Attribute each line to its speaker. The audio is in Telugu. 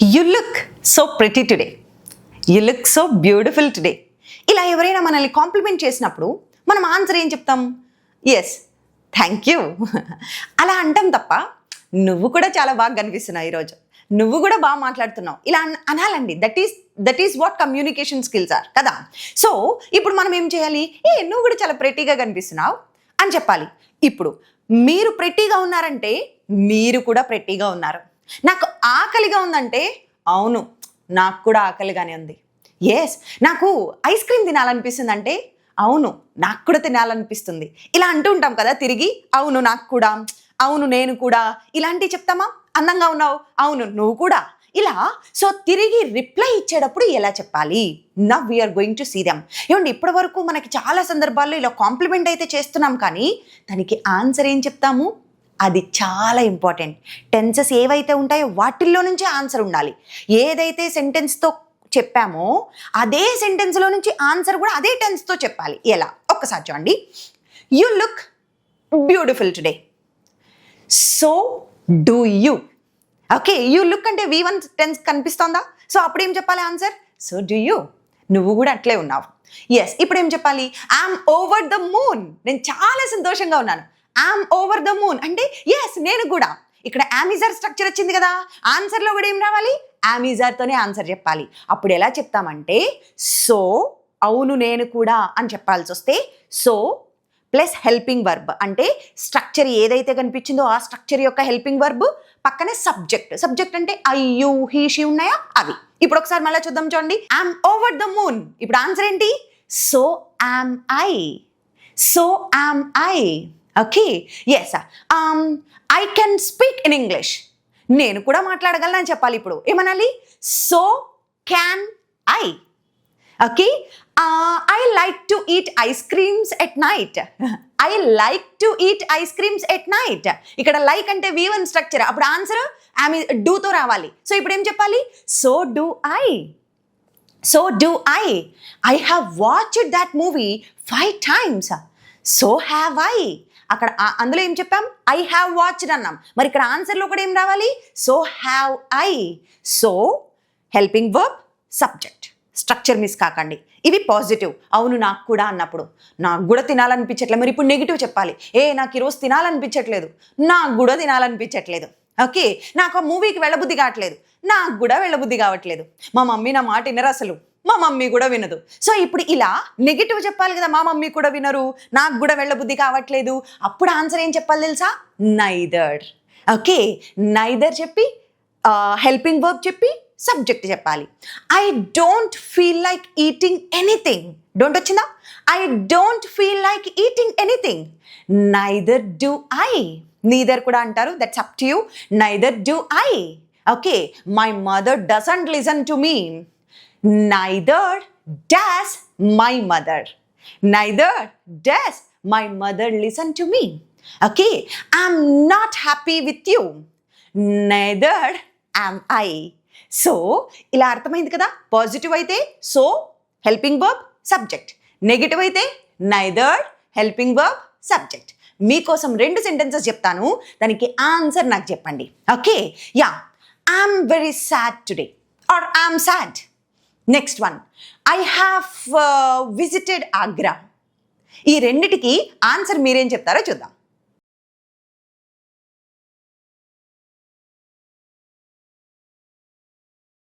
Speaker 1: You look so pretty today you look so beautiful today ఇలా ఎవరైనా మనల్ని కాంప్లిమెంట్ చేసినప్పుడు మనం ఆన్సర్ ఏం చెప్తాం? ఎస్ థ్యాంక్ యూ అలా అంటాం తప్ప నువ్వు కూడా చాలా బాగా కనిపిస్తున్నావు ఈరోజు. నువ్వు కూడా బాగా మాట్లాడుతున్నావు. ఇలా అనాలండి. That is that is what communication skills are కదా? సో ఇప్పుడు మనం ఏం చేయాలి? ఏ నువ్వు కూడా చాలా ప్రెట్టీగా కనిపిస్తున్నావు అని చెప్పాలి. ఇప్పుడు మీరు ప్రెట్టీగా ఉన్నారంటే మీరు కూడా ప్రెట్టీగా ఉన్నారు. నాకు ఆకలిగా ఉందంటే అవును నాకు కూడా ఆకలిగానే ఉంది. ఎస్ నాకు ఐస్ క్రీమ్ తినాలనిపిస్తుంది అంటే అవును నాకు కూడా తినాలనిపిస్తుంది. ఇలా అంటూ ఉంటాం కదా తిరిగి అవును నాకు కూడా అవును నేను కూడా ఇలాంటివి చెప్తామా? అందంగా ఉన్నావు అవును నువ్వు కూడా. ఇలా సో తిరిగి రిప్లై ఇచ్చేటప్పుడు ఎలా చెప్పాలి? Now we are going to see them ఏమండి ఇప్పటి వరకు మనకి చాలా సందర్భాల్లో ఇలా కాంప్లిమెంట్ అయితే చేస్తున్నాం కానీ దానికి ఆన్సర్ ఏం చెప్తాము? అది చాలా ఇంపార్టెంట్. టెన్సెస్ ఏవైతే ఉంటాయో వాటిల్లో నుంచే ఆన్సర్ ఉండాలి. ఏదైతే సెంటెన్స్తో చెప్పామో అదే సెంటెన్స్లో నుంచి ఆన్సర్ కూడా అదే టెన్స్తో చెప్పాలి. ఎలా? ఒక్కసారి చూడండి. You look beautiful today. So do you. Okay you look అంటే వి వన్ టెన్స్ కనిపిస్తోందా? సో అప్పుడు ఏం చెప్పాలి ఆన్సర్? So do you. నువ్వు కూడా అట్లే ఉన్నావు. ఎస్ ఇప్పుడు ఏం చెప్పాలి ఐఎమ్ ఓవర్ ద మూన్. నేను చాలా సంతోషంగా ఉన్నాను. యామ్ ఓవర్ ద మూన్ అంటే ఎస్ నేను కూడా. ఇక్కడ అమిజార్ స్ట్రక్చర్ వచ్చింది కదా. ఆన్సర్లో కూడా ఏం రావాలి? అమిజార్తోనే ఆన్సర్ చెప్పాలి. అప్పుడు ఎలా చెప్తామంటే సో అవును నేను కూడా అని చెప్పాల్సి వస్తే సో ప్లస్ హెల్పింగ్ వర్బ్ అంటే స్ట్రక్చర్ ఏదైతే కనిపించిందో ఆ స్ట్రక్చర్ యొక్క హెల్పింగ్ వర్బ్ పక్కనే సబ్జెక్ట్ సబ్జెక్ట్ అంటే అయ్యూ హీ షీ ఉన్నాయా? అవి. ఇప్పుడు ఒకసారి మళ్ళీ చూద్దాం చూడండి. యామ్ ఓవర్ ద మూన్ ఇప్పుడు ఆన్సర్ ఏంటి? So am I so am I okay yes I can speak in English నేను కూడా మాట్లాడగలను అని చెప్పాలి ఇప్పుడు. ఏమనాలి? So can I okay I like to eat ice creams at night I like to eat ice creams at night ఇక్కడ లైక్ అంటే వి వన్ స్ట్రక్చర్ అప్పుడు ఆన్సర్ ఆమె డూతో రావాలి. సో ఇప్పుడు ఏం చెప్పాలి? So do I so do I I have watched that movie five times so have I అక్కడ అందులో ఏం చెప్పాం? ఐ హ్యావ్ వాచ్డ్ అన్నాం. మరి ఇక్కడ ఆన్సర్లో కూడా ఏం రావాలి? So have I so helping verb subject structure miss కాకండి. ఇవి పాజిటివ్ అవును నాకు కూడా అన్నప్పుడు. నాకు కూడా తినాలనిపించట్లేదు మరి ఇప్పుడు నెగిటివ్ చెప్పాలి. ఏ నాకు ఈరోజు తినాలనిపించట్లేదు. నాకు కూడా తినాలనిపించట్లేదు. ఓకే నాకు ఆ మూవీకి వెళ్ళబుద్ధి కావట్లేదు. నాకు కూడా వెళ్ళబుద్ధి కావట్లేదు. మా మమ్మీ నా మాట వినరు అసలు. మా మమ్మీ కూడా వినదు. సో ఇప్పుడు ఇలా నెగిటివ్ చెప్పాలి కదా మా మమ్మీ కూడా వినరు. నాకు కూడా వెళ్ళబుద్ధి కావట్లేదు. అప్పుడు ఆన్సర్ ఏం చెప్పాలి తెలుసా? Neither okay? నైదర్ చెప్పి హెల్పింగ్ వర్క్ చెప్పి సబ్జెక్ట్ చెప్పాలి. I don't feel like eating anything don't వచ్చిందా? I don't feel like eating anything neither do I neither కూడా అంటారు. That's up to you neither do I okay? My mother doesn't listen to me neither does my mother neither does my mother listen to me okay I'm not happy with you neither am I so ఇలా అర్థమైంది కదా? పాజిటివ్ అయితే so helping verb subject negative అయితే నైదర్ హెల్పింగ్ వర్బ్ సబ్జెక్ట్ మీకోసం రెండు సెంటెన్సెస్ చెప్తాను. దానికి ఆన్సర్ నాకు చెప్పండి. Okay yeah I'm very sad today or I'm sad next one I have visited Agra ఈ రెండిటికి ఆన్సర్ మీరేం చెప్తారో చూద్దాం.